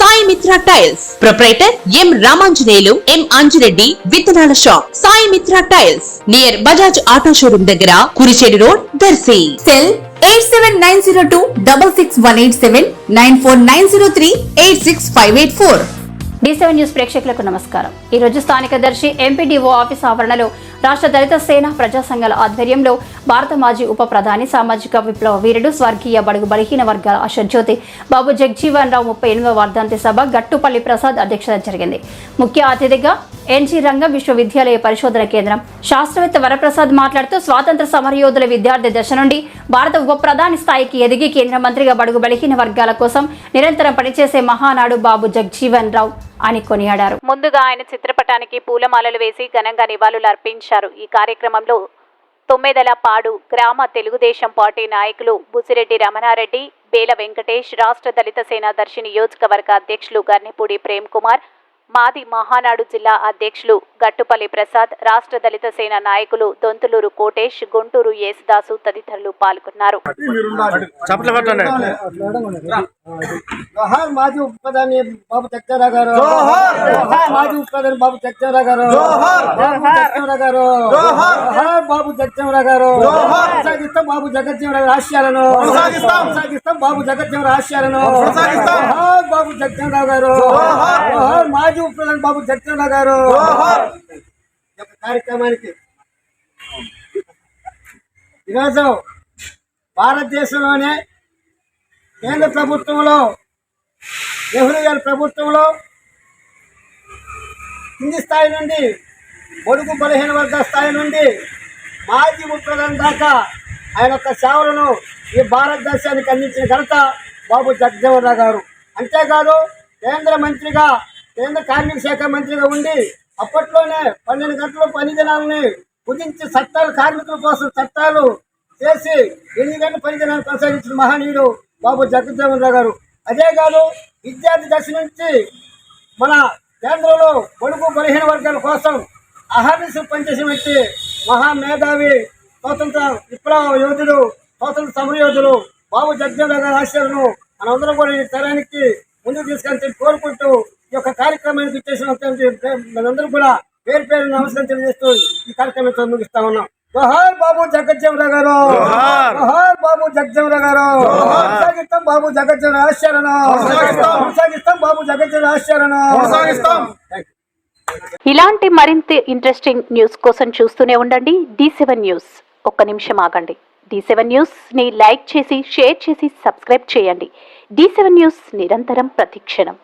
Sai Mitra tiles. Proprietor M Ramanjaneyulu M Anjireddy విత్తనాల shop. Sai Mitra tiles. Near Bajaj auto showroom దగ్గర Kurichedu road Darsi. Cell eight seven nine zero two double six one eight seven nine four nine zero three eight six five eight four. D seven news ప్రేక్షకులకు నమస్కారం. ఈరోజు స్థానిక Darsi MPDO office ఆవరణలో రాష్ట్ర దళిత సేన ప్రజా సంఘాల ఆధ్వర్యంలో భారత మాజీ ఉప ప్రధాని సామాజిక విప్లవ వీరుడు స్వర్గీయ బడుగు బలహీన వర్గాల అశజ్యోతి బాబు జగ్జీవన్ రావు ముప్పై ఎనిమిదవ వర్ధంతి సభ గట్టుపల్లి ప్రసాద్ అధ్యక్షత జరిగింది. ముఖ్య అతిథిగా ఎన్జీ రంగ విశ్వవిద్యాలయ పరిశోధన కేంద్రం. శాస్త్రవేత్త వరప్రసాద్ మాట్లాడుతూ స్వాతంత్ర సమరయోధుల విద్యార్థి దశ నుండి భారత ఉప ప్రధాని స్థాయికి ఎదిగి కేంద్ర మంత్రిగా బడుగు బలిహీన వర్గాల కోసం నిరంతరం పనిచేసే మహానాడు బాబు జగ్జీవన్ రావు అని కొనియాడారు. ముందుగా ఆయన చిత్రపటానికి పూలమాలలు వేసి ఘనంగా నివాళులు అర్పించారు. ఈ కార్యక్రమంలో తొమ్మిదల పాడు గ్రామ తెలుగుదేశం పార్టీ నాయకులు బుసిరెడ్డి రమణారెడ్డి బేల వెంకటేష్ రాష్ట్ర దళిత సేన దర్శి నియోజకవర్గ అధ్యక్షులు గర్నిపూడి ప్రేమ్ కుమార్ మాది మహానాడు జిల్లా అధ్యక్షులు గట్టుపల్లి ప్రసాద్ రాష్ట్ర దళిత సేన నాయకులు దొంతులూరు కోటేష్ గుంటూరు యేసుదాసు తదితరులు పాల్గొన్నారు. జోహార్ మాజీ ఉప ప్రధాని బాబు చక్చారా గారు. జోహార్! మాజీ ఉప ప్రధాని బాబు చక్చారా గారు. జోహార్! గారు. జోహార్! బాబు చక్చారా గారు. కొనసాగిస్తాం బాబు జగజ్జీవరావు ఆశయాలను కొనసాగిస్తాం! బాబు జగజ్జీవరావు ఆశయాలను జోహార్ బాబు జగజ్జీవరావు గారు. జోహార్! మాజీ ఉప ప్రధాని బాబు జగజ్జీవరావు గారు. కార్యక్రమానికి ఈరోజు భారతదేశంలోనే కేంద్ర ప్రభుత్వంలో నెహ్రూ గారి ప్రభుత్వంలో కింది స్థాయి నుండి బడుగు బలహీన వర్గ స్థాయి నుండి మాజీ ముఖ్యమంత్రి దాకా ఆయన యొక్క సేవలను ఈ భారతదేశానికి అందించిన ఘనత బాబు జగజ్జీవనరావు గారు. అంతేకాదు కేంద్ర మంత్రిగా కేంద్ర కార్మిక శాఖ మంత్రిగా ఉండి అప్పట్లోనే పన్నెండు గంటల పని దినాలని కుదించి చట్టాలు కార్మికుల కోసం చట్టాలు చేసి ఎనిమిది గంటల పని దినాలు కొనసాగించిన మహనీయుడు బాబు జగజ్జీవనరావు గారు. అదే కాదు విద్యార్థి దశ నుంచి మన కేంద్రంలో కొడుకు బలహీన వర్గాల కోసం అహర్నిశలు పనిచేసిన వ్యక్తి మహామేధావి స్వాతంత్ర విప్లవ యోధుడు స్వాతంత్ర సమరయోధులు బాబు జగజ్జీవనరావు గారి ఆశయాలను మనందరం కూడా ఈ తరానికి ముందుకు తీసుకొని కోరుకుంటూ ఈ యొక్క కార్యక్రమానికి ఇచ్చేసిన మనందరూ కూడా పేరు పేరు నమస్కారం తెలియజేస్తూ ఈ కార్యక్రమంతో ముగిస్తా ఉన్నాం. జోహార్ బాబు జగజ్జీవనరావు గారు. జోహార్. బాబు జగజ్జీవనరావు గారు. కొనసాగిస్తాం బాబు జగజ్జీవన ఆశయాలను కొనసాగిస్తాం బాబు ఆశయాలను Thank you. ఇలాంటి మరింత ఇంట్రెస్టింగ్ న్యూస్ కోసం చూస్తూనే ఉండండి. D seven news. ఒక్క నిమిషం ఆగండి. డి సెవెన్ న్యూస్ని లైక్ చేసి షేర్ చేసి సబ్స్క్రైబ్ చేయండి. డి సెవెన్ న్యూస్ నిరంతరం ప్రతిక్షణం.